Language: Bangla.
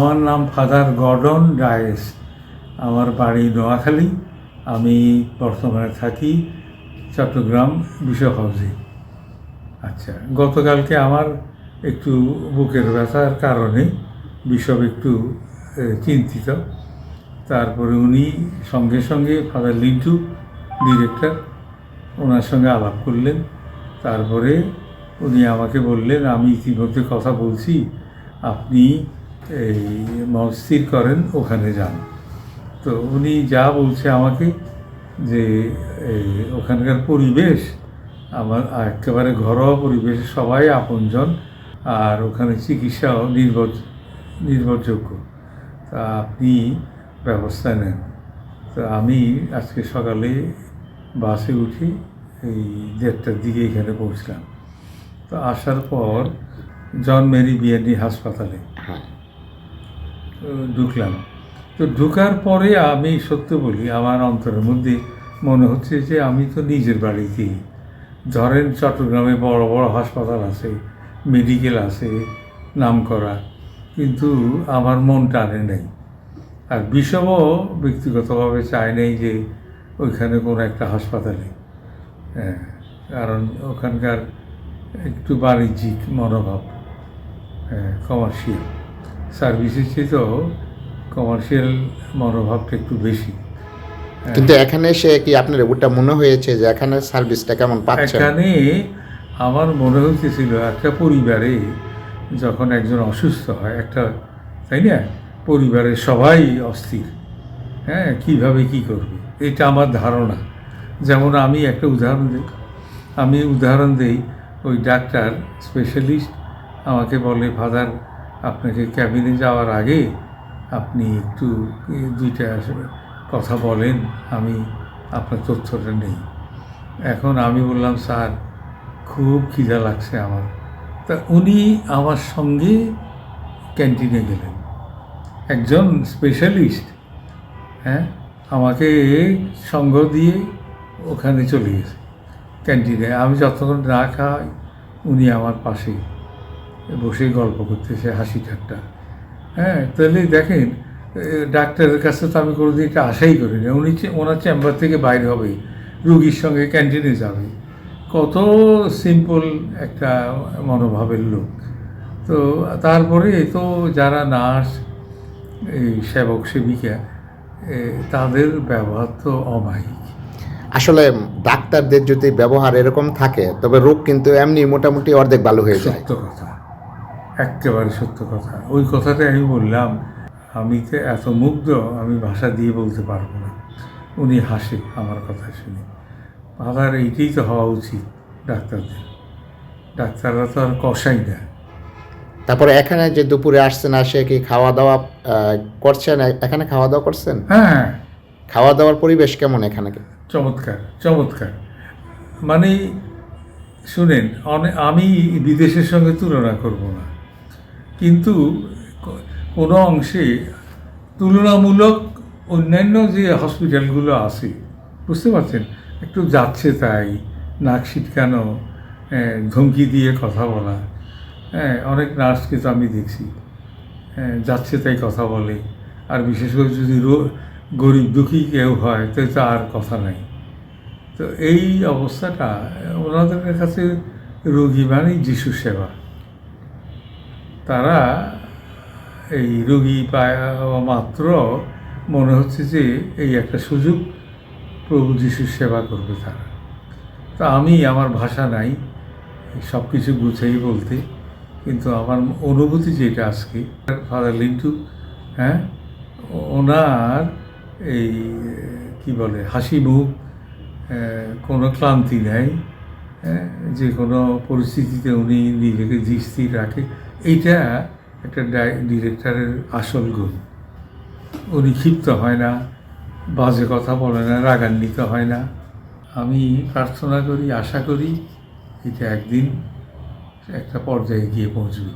আমার নাম ফাদার গর্ডন ডায়েস আমার বাড়ি নোয়াখালী। আমি বর্তমানে থাকি চট্টগ্রাম বিশপ হাউসে। আচ্ছা গতকালকে আমার একটু বুকের ব্যথার কারণে বিশপ একটু চিন্তিত। তারপরে উনি সঙ্গে সঙ্গে ফাদার লিন্টু, ডিরেক্টর, ওনার সঙ্গে আলাপ করলেন। তারপরে উনি আমাকে বললেন, আমি ইতিমধ্যে কথা বলছি। আপনি এই মনস্থির করেন, ওখানে যান। তো উনি যা বলছে আমাকে যে এই ওখানকার পরিবেশ, আমার একেবারে ঘরোয়া পরিবেশ সবাই আপনজন আর ওখানে চিকিৎসাও নির্ভর, নির্ভরযোগ্য। তা আপনি ব্যবস্থা নেন। তো আমি আজকে সকালে বাসে উঠি, এই দেড়টার দিকে এখানে পৌঁছলাম। তো আসার পর জন মেরি বিয়ানি হাসপাতালে। হ্যাঁ। ঢুকলাম। তো ঢুকার পরে আমি সত্য বলি, আমার অন্তরের মধ্যে মনে হচ্ছে যে আমি তো নিজের বাড়িতেই। ধরেন চট্টগ্রামে বড় বড় হাসপাতাল আছে, মেডিকেল আছে, নাম করা, কিন্তু আমার মন টানে নেই। আর বিষমও ব্যক্তিগতভাবে চায় নেই যে ওইখানে কোনো একটা হাসপাতালে। হ্যাঁ কারণ ওখানকার একটু বাণিজ্যিক মনোভাব হ্যাঁ কমার্শিয়াল সার্ভিসের চেয়েও কমার্শিয়াল মনোভাবটা একটু বেশি। কিন্তু এখানে এসে কি আপনার ওটা মনে হয়েছে যে এখানে সার্ভিসটা কেমন পাচ্ছেন? এখানে আমার মনে হইতেছিল একটা পরিবারে যখন একজন অসুস্থ হয় একটা তাই না? পরিবারের সবাই অস্থির। হ্যাঁ কীভাবে কি করবে? এটা আমার ধারণা। যেমন আমি একটা উদাহরণ দিই। আমি উদাহরণ দিই ওই ডাক্তার স্পেশালিস্ট আমাকে বলে ফাদার আপনাকে ক্যাবিনে যাওয়ার আগে আপনি একটু দুইটা কথা বলেন, আমি আপনার তথ্যটা নেই। এখন আমি বললাম, স্যার, খুব খিদা লাগছে আমার। তা উনি আমার সঙ্গে ক্যান্টিনে গেলেন। একজন স্পেশালিস্ট হ্যাঁ আমাকে সঙ্গ দিয়ে ওখানে চলে গেছে ক্যান্টিনে। আমি যতক্ষণ না খাই, উনি আমার পাশে। বসে গল্প করতেছে হাসি ঠাট্টা। হ্যাঁ তাহলে দেখেন ডাক্তারের কাছে তো আমি কোনোদিন এটা আশাই করি না উনি ওনার চেম্বার থেকে বাইরে হবে রুগীর সঙ্গে ক্যান্টিনে যাবে। কত সিম্পল একটা মনোভাবের লোক। তো তারপরে তো যারা নার্স এই সেবক সেবিকা তাদের ব্যবহার তো অমায়িক। আসলে ডাক্তারদের যদি ব্যবহার এরকম থাকে তবে রোগ কিন্তু এমনি মোটামুটি অর্ধেক ভালো হয়ে যায়। সত্য কথা। একেবারে সত্য কথা। ওই কথাটাই আমি বললাম আমি তো এত মুগ্ধ আমি ভাষা দিয়ে বলতে পারব না। উনি হাসে আমার কথা শুনে। বাবার এইটাই তো হওয়া উচিত ডাক্তারদের। ডাক্তাররা তো আর কষাই না। তারপরে এখানে যে দুপুরে আসছেন আসে কি খাওয়া দাওয়া করছেন? এখানে খাওয়া দাওয়া করছেন? হ্যাঁ খাওয়া দাওয়ার পরিবেশ কেমন এখানে? চমৎকার চমৎকার। মানে শুনেন অনেক আমি বিদেশের সঙ্গে তুলনা করব না। কিন্তু কোনো অংশে তুলনামূলক অন্যান্য যে হসপিটালগুলো আছে, বুঝতে পারছেন? একটু যাচ্ছে তাই, নাক ছিটকানো ধমকি দিয়ে কথা বলা হ্যাঁ অনেক নার্সকে তো আমি দেখছি যাচ্ছে তাই কথা বলে, আর বিশেষ করে যদি গরিব দুঃখী কেউ হয়, তো আর কথা নাই। তো এই অবস্থাটা ওনাদের কাছে রোগী মানেই যিশু সেবা। তারা এই রোগী পাওয়া মাত্র মনে হচ্ছে যে এই একটা সুযোগ প্রভু যিশুর সেবা করবে তারা। তা আমি আমার ভাষা নাই সব কিছু গুছাই বলতে কিন্তু আমার অনুভূতি যেটা আজকে ফাদার লিন্টু হ্যাঁ ওনার এই কি বলে হাসি মুখ কোনো ক্লান্তি নেই হ্যাঁ, যে কোনো পরিস্থিতিতে উনি নিজেকে স্থির রাখে এইটা একটা ডিরেক্টরের আসল গুণ। উনি ক্ষিপ্ত হয় না, বাজে কথা বলে না, রাগান্বিত হয় না। আমি প্রার্থনা করি, আশা করি, এটা একদিন একটা পর্যায়ে গিয়ে পৌঁছবে।